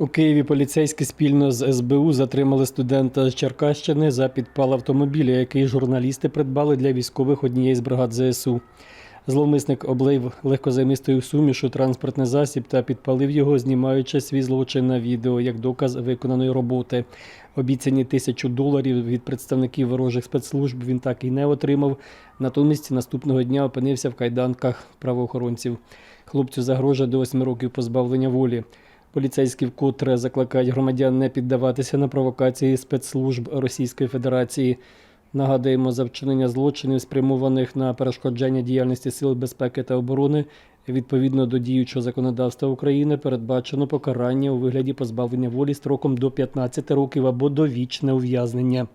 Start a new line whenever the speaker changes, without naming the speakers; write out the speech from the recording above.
У Києві поліцейські спільно з СБУ затримали студента з Черкащини за підпал автомобіля, який журналісти придбали для військових однієї з бригад ЗСУ. Зловмисник облив легкозаймистою сумішу транспортний засіб та підпалив його, знімаючи свій злочин на відео як доказ виконаної роботи. Обіцяні тисячу доларів від представників ворожих спецслужб він так і не отримав. Натомість наступного дня опинився в кайданках правоохоронців. Хлопцю загрожує до 8 років позбавлення волі. Поліцейські вкотре закликають громадян не піддаватися на провокації спецслужб Російської Федерації. Нагадуємо, за вчинення злочинів, спрямованих на перешкодження діяльності сил безпеки та оборони, відповідно до діючого законодавства України, передбачено покарання у вигляді позбавлення волі строком до 15 років або довічне ув'язнення.